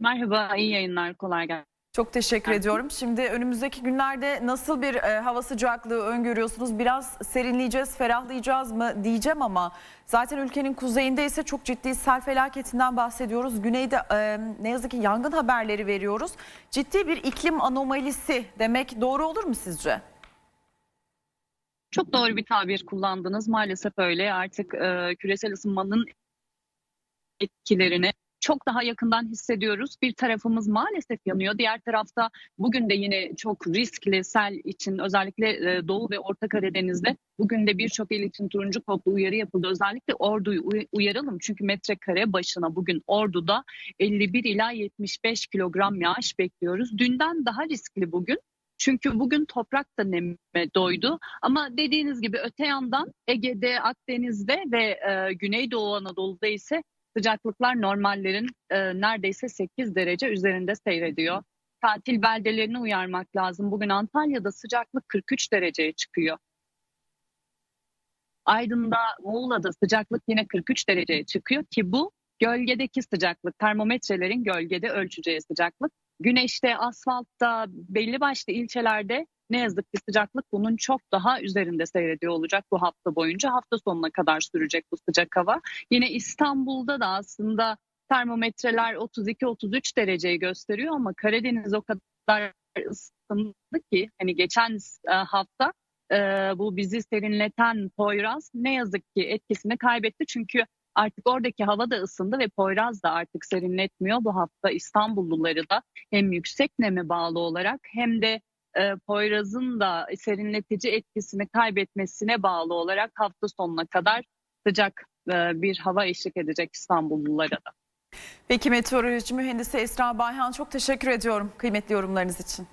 Merhaba, iyi yayınlar, kolay gelsin. Çok teşekkür Evet. ediyorum. Şimdi önümüzdeki günlerde nasıl bir e, hava sıcaklığı öngörüyorsunuz? Biraz serinleyeceğiz, ferahlayacağız mı diyeceğim ama zaten ülkenin kuzeyinde ise çok ciddi sel felaketinden bahsediyoruz. Güneyde e, ne yazık ki yangın haberleri veriyoruz. Ciddi bir iklim anomalisi demek doğru olur mu sizce? Çok doğru bir tabir kullandınız. Maalesef öyle. Artık e, küresel ısınmanın etkilerini çok daha yakından hissediyoruz. Bir tarafımız maalesef yanıyor. Diğer tarafta bugün de yine çok riskli sel için özellikle e, Doğu ve Orta Karadeniz'de bugün de birçok il için turuncu kodlu uyarı yapıldı. Özellikle Ordu'yu uy- uyaralım çünkü metrekare başına bugün Ordu'da 51 ila 75 kilogram yağış bekliyoruz. Dünden daha riskli bugün. Çünkü bugün toprak da neme doydu. Ama dediğiniz gibi öte yandan Ege'de, Akdeniz'de ve e, Güneydoğu Anadolu'da ise sıcaklıklar normallerin e, neredeyse 8 derece üzerinde seyrediyor. Tatil beldelerini uyarmak lazım. Bugün Antalya'da sıcaklık 43 dereceye çıkıyor. Aydın'da, Muğla'da sıcaklık yine 43 dereceye çıkıyor ki bu gölgedeki sıcaklık, termometrelerin gölgede ölçeceği sıcaklık. Güneşte, asfaltta, belli başlı ilçelerde ne yazık ki sıcaklık bunun çok daha üzerinde seyrediyor olacak bu hafta boyunca. Hafta sonuna kadar sürecek bu sıcak hava. Yine İstanbul'da da aslında termometreler 32-33 dereceyi gösteriyor ama Karadeniz o kadar ısındı ki hani geçen e, hafta e, bu bizi serinleten Poyraz ne yazık ki etkisini kaybetti çünkü artık oradaki hava da ısındı ve Poyraz da artık serinletmiyor. Bu hafta İstanbulluları da hem yüksek neme bağlı olarak hem de e, Poyraz'ın da serinletici etkisini kaybetmesine bağlı olarak hafta sonuna kadar sıcak e, bir hava eşlik edecek İstanbullulara da. Peki meteoroloji mühendisi Esra Bayhan çok teşekkür ediyorum kıymetli yorumlarınız için.